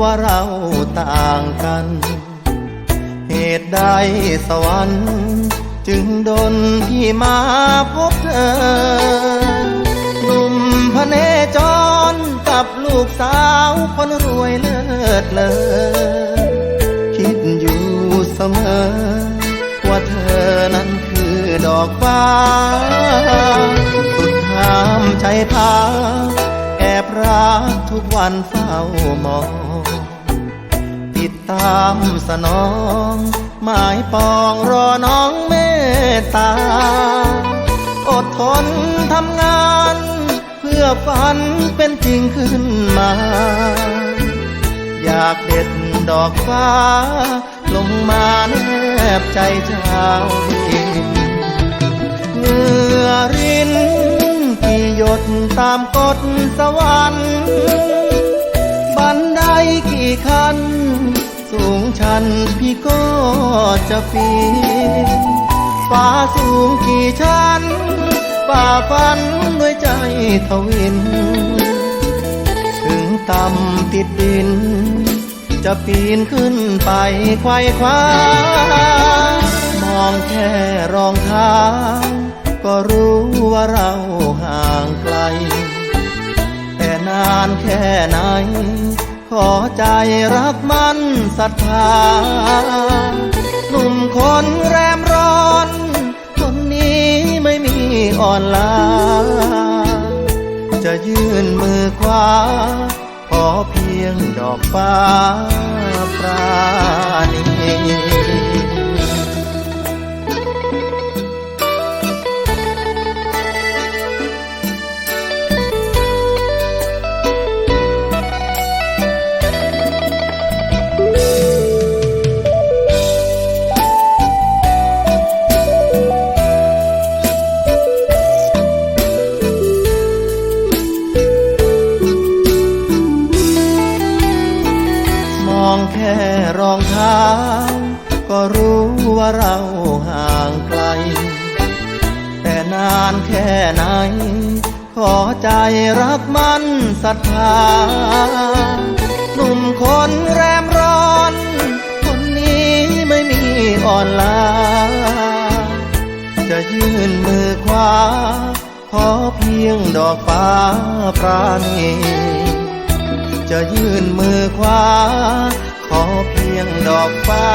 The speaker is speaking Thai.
ว่าเราต่างกัน เหตุใดสวรรค์ จึงดนที่มาพบเธอหนุ่มพระเนจรกับลูกสาวคนรวยเลิศเลอคิดอยู่เสมอ ว่าเธอนั้นคือดอกฟ้า สุดห้ามใจพาแอบรักทุกวันเฝ้ามอง ตามสนอง หมายปองรอน้องเมตตา อดทนทำงาน เพื่อฝันเป็นจริงขึ้นมา อยากเด็ดดอกฟ้า ลงมาแนบใจเจ้าดินเหงื่อรินกี่หยดตามกฎสวรรค์บันไดกี่ขั้น สูงชันพี่ก็จะปีนฟ้าสูงกี่ชั้นฝ่าฟันด้วยใจทวิน ถึงต่ำติดดิน จะปีนขึ้นไปไขว้คว้ามองแค่รองเท้าก็รู้ว่าเราห่างไกล แต่นานแค่ไหน ขอใจรักมันศรัทธา หนุ่มคนแรมร้อน คนนี้ไม่มีอ่อนล้าจะยื่นมือขวา ขอเพียงดอกฟ้าปรา องแค่รองเท้า ก็รู้ว่าเราห่างไกล แต่นานแค่ไหน ขอใจรักมันศรัทธา หนุ่มคนแรมร้อน คนนี้ไม่มีอ่อนล้าจะยื่นมือขวาขอเพียงดอกฟ้าปราณี จะยื่นมือขวาขอเพียงดอกฟ้า